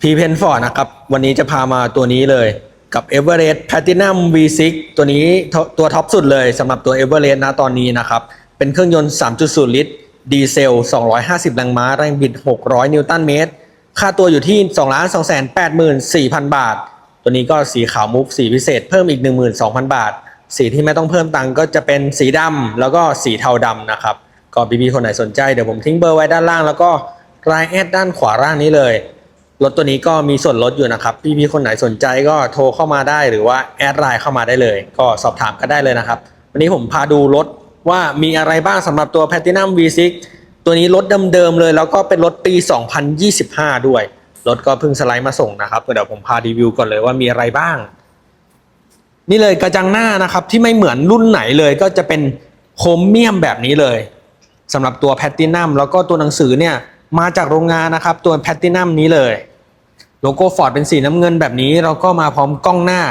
พีเพนฟอร์ดนะครับ วันนี้จะพามาตัวนี้เลยกับ e v e r e s t Platinum V6 ตัวนี้ตัวท็อปสุดเลยสำหรับตัว e v e r e s t นะตอนนี้นะครับ เป็นเครื่องยนต์ 3.0 ลิตร ดีเซล 250 แรงม้า แรงบิด 600 นิวตันเมตร ค่าตัวอยู่ที่ 2 2 8 4 0 0 0 บาท ตัวนี้ก็สีขาวมุกสีพิเศษ เพิ่มอีก 12,000 บาท สีที่ไม่ต้องเพิ่มตังก็จะเป็นสีดำแล้วก็สีเทาดำนะครับก็พี่ๆคนไหนสนใจเดี๋ยวผมทิ้งเบอร์ไว้ด้านล่างแล้วก็รายแอดด้านขวาล่างนี้เลย รถตัวนี้ก็มีส่วนลดอยู่นะครับ พี่ๆคนไหนสนใจก็โทรเข้ามาได้หรือว่าแอดไลน์เข้ามาได้เลย ก็สอบถามกันได้เลยนะครับ วันนี้ผมพาดูรถว่ามีอะไรบ้างสำหรับตัว Platinum V6 ตัวนี้รถเดิมๆเลย แล้วก็เป็นรถปี 2025 ด้วย รถก็เพิ่งสไลด์มาส่งนะครับเดี๋ยวผมพารีวิวก่อนเลยว่ามีอะไรบ้าง นี่เลยกระจังหน้านะครับที่ไม่เหมือนรุ่นไหนเลยก็จะเป็นโครเมียมแบบนี้เลยสำหรับตัวแพตตินัมแล้วก็ตัวหนังสือเนี่ยมาจากโรงงานนะครับตัวแพตตินัมนี้เลย โลโก้ฟอร์ดเป็นสีน้ำเงินแบบนี้เราก็มาพร้อมกล้องหน้า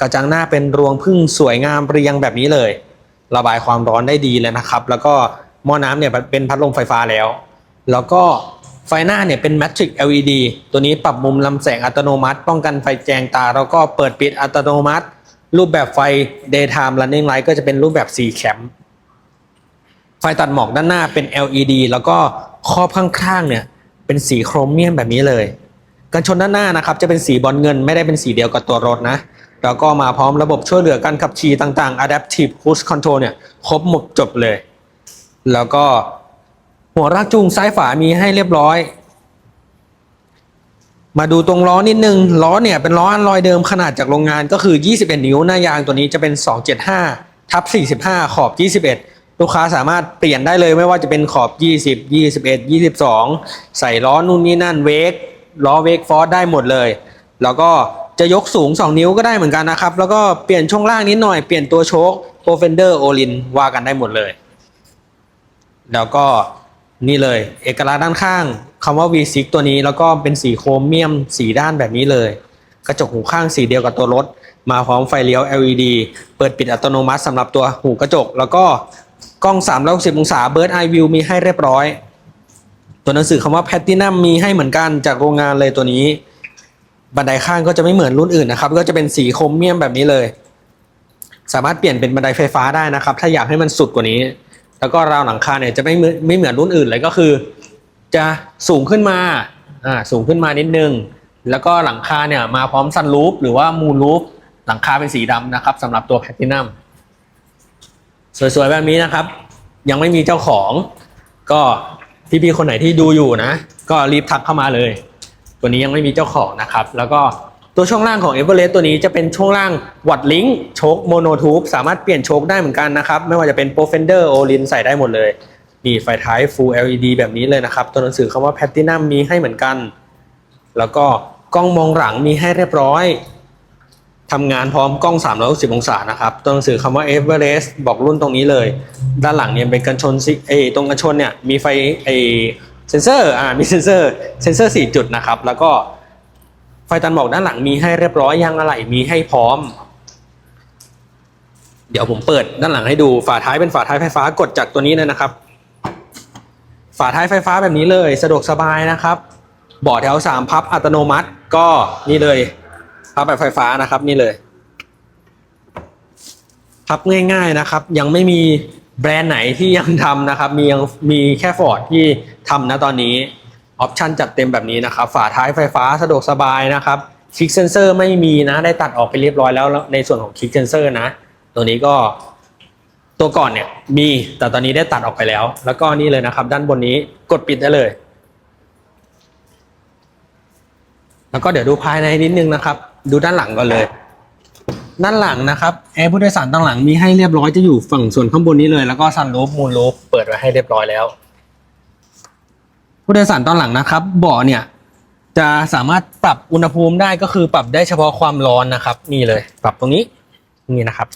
กระจังหน้าเป็นรวงพึ่งสวยงามเรียงแบบนี้เลย ระบายความร้อนได้ดีเลยนะครับ แล้วก็หม้อน้ำเนี่ยเป็นพัดลมไฟฟ้าแล้ว แล้วก็ไฟหน้าเนี่ยเป็น Matrix LED ตัวนี้ปรับมุมลำแสงอัตโนมัติ ป้องกันไฟแจงตา แล้วก็เปิดปิดอัตโนมัติ รูปแบบไฟ daytime running light ก็จะเป็นรูปแบบสีแคมไฟตัดหมอกด้านหน้าเป็น LED แล้วก็ครอบข้างๆเนี่ยเป็นสีโครเมียมแบบนี้เลย กันชนด้านหน้านะครับจะเป็นสีบอลเงินไม่ได้เป็นสีเดียวกับตัวรถนะ แล้วก็มาพร้อมระบบช่วยเหลือการขับขี่ต่างๆ Adaptive Cruise Control เนี่ยครบหมดจบเลย แล้วก็หัวรากจูงซ้ายฝามีให้เรียบร้อย มาดูตรงล้อนิดนึงล้อเนี่ยเป็นล้ออันลอยเดิมขนาดจากโรงงานก็คือ 21 นิ้วหน้ายางตัวนี้จะเป็น 275ทับ45 ขอบ 21 ลูกค้าสามารถเปลี่ยนได้เลยไม่ว่าจะเป็นขอบ 20 21 22 ใส่ล้อนู่นนี่นั่นเวก ล้อเวกฟอร์ได้หมดเลย แล้วก็จะยกสูง 2 นิ้วก็ได้เหมือนกันนะครับ แล้วก็เปลี่ยนช่วงล่างนิดหน่อย เปลี่ยนตัวโชคโปรเฟนเดอร์โอลินว่ากันได้หมดเลย แล้วก็นี่เลย เอกลักษณ์ด้านข้างคำว่า V6 ตัวนี้แล้วก็เป็นสีโครเมียมสีด้านแบบนี้เลย กระจกหูข้างสีเดียวกับตัวรถ มาพร้อมไฟเลี้ยว LED เปิดปิดอัตโนมัติสำหรับตัวหูกระจก แล้วก็กล้อง360องศา Bird Eye View มีให้เรียบร้อย ตัวหนังสือคำว่า Platinum มีให้เหมือนกันจากโรงงานเลยตัวนี้ บันไดข้างก็จะไม่เหมือนรุ่นอื่นนะครับ ก็จะเป็นสีโครเมียมแบบนี้เลย สามารถเปลี่ยนเป็นบันไดไฟฟ้าได้นะครับ ถ้าอยากให้มันสุดกว่านี้ แล้วก็ราวหลังคาเนี่ยจะไม่ไม่เหมือนรุ่นอื่นเลยก็คือ จะสูงขึ้นมาอ่าสูงขึ้นมานิดนึง แล้วก็หลังคาเนี่ยมาพร้อมซันรูฟหรือว่ามูนรูฟหลังคาเป็นสีดำนะครับสำหรับตัวแพลตินัมสวยๆแบบนี้นะครับ ยังไม่มีเจ้าของก็ พี่ๆคนไหนที่ดูอยู่นะ ก็รีบทักเข้ามาเลย ตัวนี้ยังไม่มีเจ้าของนะครับ แล้วก็ตัวช่วงล่างของ e v e r e s t ตัวนี้จะเป็นช่วงล่างวัดลิงโชคโมโนทูบสามารถเปลี่ยนโชคได้เหมือนกันนะครับ ไม่ว่าจะเป็น Pro Fender o l i n ใส่ได้หมดเลยนี่ไฟท้าย Full LED แบบนี้เลยนะครับ ตัวหนังสือคำว่า Platinum มีให้เหมือนกัน แล้วก็กล้องมองหลังมีให้เรียบร้อย ทำงานพร้อมกล้อง 360 องศานะครับตัวหนังสือคำว่า Everest บอกรุ่นตรงนี้เลย ด้านหลังเนี่ยเป็นกันชนซิเอตรงกันชนเนี่ยมีไฟเอเซนเซอร์อ่ามีเซนเซอร์เซนเซอร์ 4 จุดนะครับ แล้วก็ไฟตันหมอกด้านหลังมีให้เรียบร้อยยางอะไหล่มีให้พร้อม เดี๋ยวผมเปิดด้านหลังให้ดูฝาท้ายเป็นฝาท้ายไฟฟ้ากดจากตัวนี้เลยนะครับ ฝาท้ายไฟฟ้าแบบนี้เลย สะดวกสบายนะครับเบาะแถว 3 พับอัตโนมัติก็นี่เลย พับแบบไฟฟ้านะครับนี่เลย พับง่าย ๆนะครับ ยังไม่มีแบรนด์ไหนที่ยังทำนะครับ มียังมีแค่ฟอร์ดที่ทำนะตอนนี้ออปชันจัดเต็มแบบนี้นะครับ ฝาท้ายไฟฟ้าสะดวกสบายนะครับคลิกเซนเซอร์ไม่มีนะ ได้ตัดออกไปเรียบร้อยแล้วในส่วนของคลิกเซนเซอร์นะ ตัวนี้ก็ตัวก่อนเนี่ยมีแต่ตอนนี้ได้ตัดออกไปแล้ว แล้วก็นี่เลยนะครับ ด้านบนนี้กดปิดได้เลย แล้วก็เดี๋ยวดูภายในนิดนึงนะครับ ดูด้านหลังก่อนเลย ด้านหลังนะครับแอร์ผู้โดยสารด้านหลังมีให้เรียบร้อยจะอยู่ฝั่งส่วนข้างบนนี้เลย แล้วก็ซันรูฟมูนรูฟเปิดไว้ให้เรียบร้อยแล้ว ผู้โดยสารตอนหลังนะครับเบาะเนี่ย จะสามารถปรับอุณหภูมิได้ก็คือปรับได้เฉพาะความร้อนนะครับ นี่เลย ปรับตรงนี้นี่นะครับ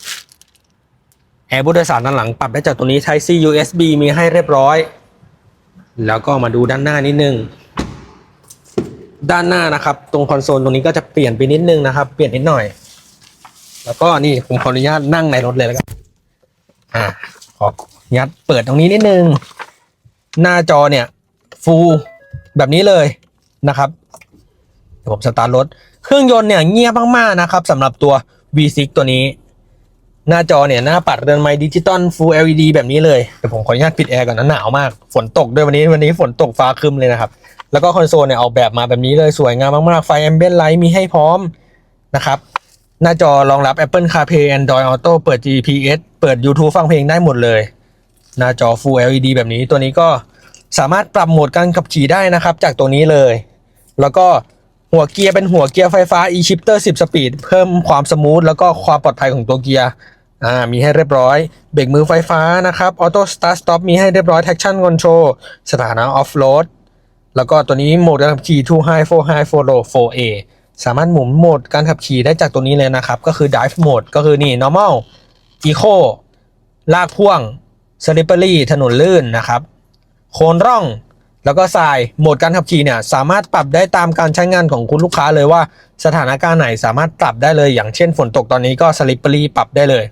แอร์ผู้โดยสารด้านหลังปรับได้จากตรงนี้ Type C USB มีให้เรียบร้อย แล้วก็มาดูด้านหน้านิดนึง ด้านหน้านะครับ ตรงคอนโซลตรงนี้ก็จะเปลี่ยนไปนิดนึงนะครับ เปลี่ยนนิดหน่อย แล้วก็นี่ผมขออนุญาตนั่งในรถเลยแล้วกันอ่าขออนุญาตเปิดตรงนี้นิดนึง หน้าจอเนี่ย ฟูลแบบนี้เลยนะครับเดี๋ยวผมสตาร์ทรถ เครื่องยนต์เนี่ยเงียบมากๆนะครับสำหรับตัว V6 ตัวนี้ หน้าจอเนี่ยหน้าปัดเรือนไม้ดิจิตอล Full LED แบบนี้เลยเดี๋ยวผมขออนุญาตปิดแอร์ก่อนนะหนาวมาก ฝนตกด้วยวันนี้วันนี้ฝนตกฟ้าครึมเลยนะครับ แล้วก็คอนโซลเนี่ยออกแบบมาแบบนี้เลยสวยงามมากๆ ไฟ Ambient Light มีให้พร้อมนะครับหน้าจอรองรับ Apple CarPlay Android Auto เปิด GPS เปิด YouTube ฟังเพลงได้หมดเลย หน้าจอ Full LED แบบนี้ตัวนี้ก็สามารถปรับโหมดการขับขี่ได้นะครับ จากตัวนี้เลย แล้วก็หัวเกียร์เป็นหัวเกียร์ไฟฟ้า e-shifter 10 สปีด เพิ่มความสมูทแล้วก็ความปลอดภัยของตัวเกียร์อ่ามีให้เรียบร้อย เบรกมือไฟฟ้านะครับ Auto Start Stop มีให้เรียบร้อย Traction Control สถานะ Off Road แล้วก็ตัวนี้โหมดการขับขี่2 High 4 High 4 Low 4A สามารถหมุนโหมดการขับขี่ได้จากตัวนี้เลยนะครับ ก็คือ dive Mode ก็คือนี่ Normal Eco ลากพ่วง Slippery ถนนลื่นนะครับ โคนร่องแล้วก็ทรายโหมดการขับขี่เนี่ยสามารถปรับได้ตามการใช้งานของคุณลูกค้าเลยว่าสถานการณ์ไหนสามารถปรับได้เลย อย่างเช่นฝนตกตอนนี้ก็ Slippery ปรับได้เลย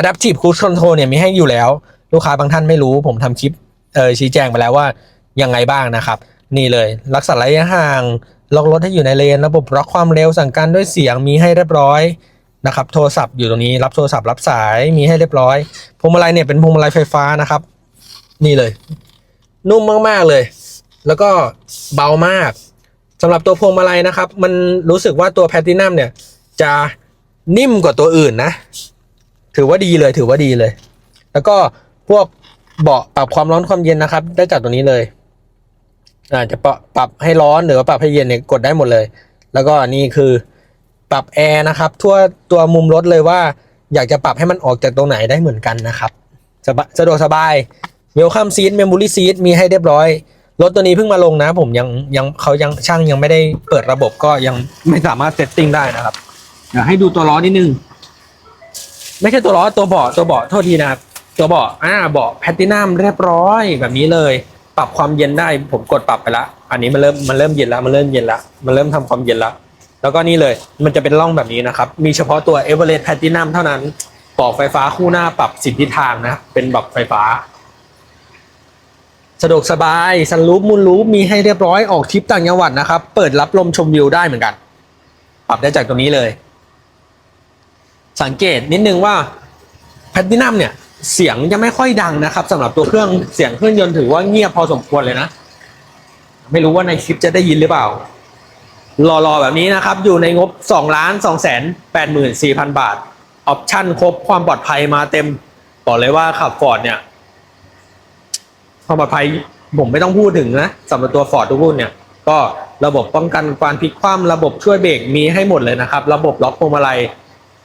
Adaptive Cruise Control เนี่ยมีให้อยู่แล้ว ลูกค้าบางท่านไม่รู้ ผมทำคลิปเออชี้แจงไปแล้วว่า ยังไงบ้างนะครับ นี่เลยรักษาระยะห่างล็อกรถให้อยู่ในเลน ระบบล็อกความเร็วสั่งการด้วยเสียงมีให้เรียบร้อยนะครับโทรศัพท์อยู่ตรงนี้รับโทรศัพท์รับสายมีให้เรียบร้อยพวงมาลัยเนี่ยเป็นพวงมาลัยไฟฟ้านะครับ นี่เลย นุ่มมากๆเลย แล้วก็เบามากสำหรับตัวพวงมาลัยนะครับ มันรู้สึกว่าตัวแพลตินัมเนี่ยจะนิ่มกว่าตัวอื่นนะ ถือว่าดีเลยถือว่าดีเลย แล้วก็พวกเบาะปรับความร้อนความเย็นนะครับ ได้จากตัวนี้เลย อาจจะปรับปรับให้ร้อนหรือว่าปรับให้เย็นเนี่ยกดได้หมดเลย แล้วก็นี่คือปรับแอร์นะครับ ทั่วตัวมุมรถเลยว่า อยากจะปรับให้มันออกจากตรงไหนได้เหมือนกันนะครับสบสะดวกสบายเวลคัมซีทเมมโมรี่ซีทมีให้เรียบร้อยรถตัวนี้เพิ่งมาลงนะ ผมยังยังเขายังช่างยังไม่ได้เปิดระบบก็ยังไม่สามารถเซตติ้งได้นะครับเดี๋ยวให้ดูตัวล้อนิดนึง ไม่ใช่ตัวล้อตัวเบาะตัวเบาะโทษทีนะครับตัวเบาะอ่าเบาะแพลตินัมเรียบร้อยแบบนี้เลย ปรับความเย็นได้ผมกดปรับไปละ อันนี้มันเริ่มมันเริ่มเย็นแล้วมันเริ่มเย็นแล้วมันเริ่มทำความเย็นแล้วแล้วก็นี่เลยมันจะเป็นร่องแบบนี้นะครับ มีเฉพาะตัว e v e r e s t Platinum เท่านั้นปลอกไฟฟ้าคู่หน้าปรับสิบทิศทางนะเป็นแบบไฟฟ้า สะดวกสบายซันรูปมูลรูปมีให้เรียบร้อยออกทริปต่างจังหวัดนะครับ เปิดรับลมชมวิวได้เหมือนกัน ปรับได้จากตรงนี้เลย สังเกตนิดนึงว่าแพลตินัมเนี่ย เสียงจะไม่ค่อยดังนะครับสำหรับตัวเครื่องเสียงเครื่องยนต์ถือว่าเงียบพอสมควรเลยนะ ไม่รู้ว่าในคลิปจะได้ยินหรือเปล่า รอๆแบบนี้นะครับ อยู่ในงบ2ล้าน2แสน8หมื่น4พันบาท ออปชั่นครบความปลอดภัยมาเต็มบอกเลยว่าขับฟอร์ดเนี่ยความปลอดภัยผมไม่ต้องพูดถึงนะสำหรับตัวฟอร์ดทุกรุ่นเนี่ย ก็ระบบป้องกันการพลิกคว่ำระบบช่วยเบรกมีให้หมดเลยนะครับ ระบบล็อกพวงมาลัย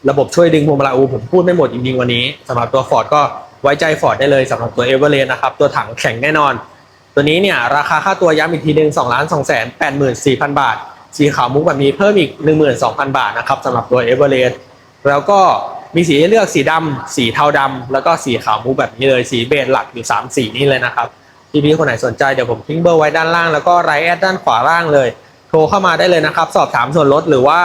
ระบบช่วยดึงพวงมาลัยอูผมพูดไม่หมดจริงๆวันนี้สำหรับตัวฟอร์ดก็ไว้ใจฟอร์ดได้เลยสำหรับตัวเอเวอเรสต์นะครับ ตัวถังแข็งแน่นอน ตัวนี้เนี่ยราคาค่าตัวย้ำอีกทีหนึ่ง2ล้าน2แสน8หมื่น4พันบาท สีขาวมุกแบบนี้เพิ่มอีก12,000บาทนะครับสำหรับตัวเอเวอเรสต์แล้วก็มีสีให้เลือกสีดำสีเทาดำแล้วก็สีขาวมุกแบบนี้เลยสีเบจหลักอยู่3สีนี้เลยนะครับพี่ๆคนไหนสนใจเดี๋ยวผมทิ้งเบอร์ไว้ด้านล่างแล้วก็ไรแอดด้านขวาล่างเลย โทรเข้ามาได้เลยนะครับ สอบถามส่วนลดหรือว่า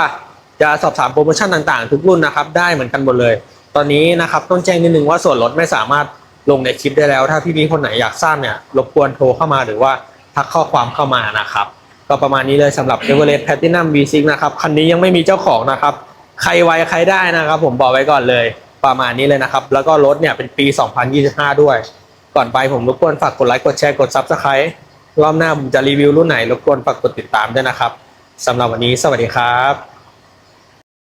จะสอบถามโปรโมชั่นต่างๆ ทุกรุ่นนะครับได้เหมือนกันหมดเลย ตอนนี้นะครับต้องแจ้งนิดนึงว่าส่วนลดไม่สามารถลงในคลิปได้แล้ว ถ้าพี่ๆคนไหนอยากทราบเนี่ยรบกวนโทรเข้ามาหรือว่าทักข้อความเข้ามานะครับก็ประมาณนี้เลยสำหรับ e v e r e s t Platinum V6 นะครับคันนี้ยังไม่มีเจ้าของนะครับ ใครไวใครได้นะครับ ผมบอกไว้ก่อนเลย ประมาณนี้เลยนะครับ แล้วก็รถเนี่ยเป็นปี 2025 ด้วย ก่อนไปผมรบกวนฝากกดไลค์กดแชร์กด Subscribe รอบหน้าผมจะรีวิวรุ่นไหนรบกวนฝากกดติดตามด้วยนะครับสำหรับวันนี้สวัสดีครับ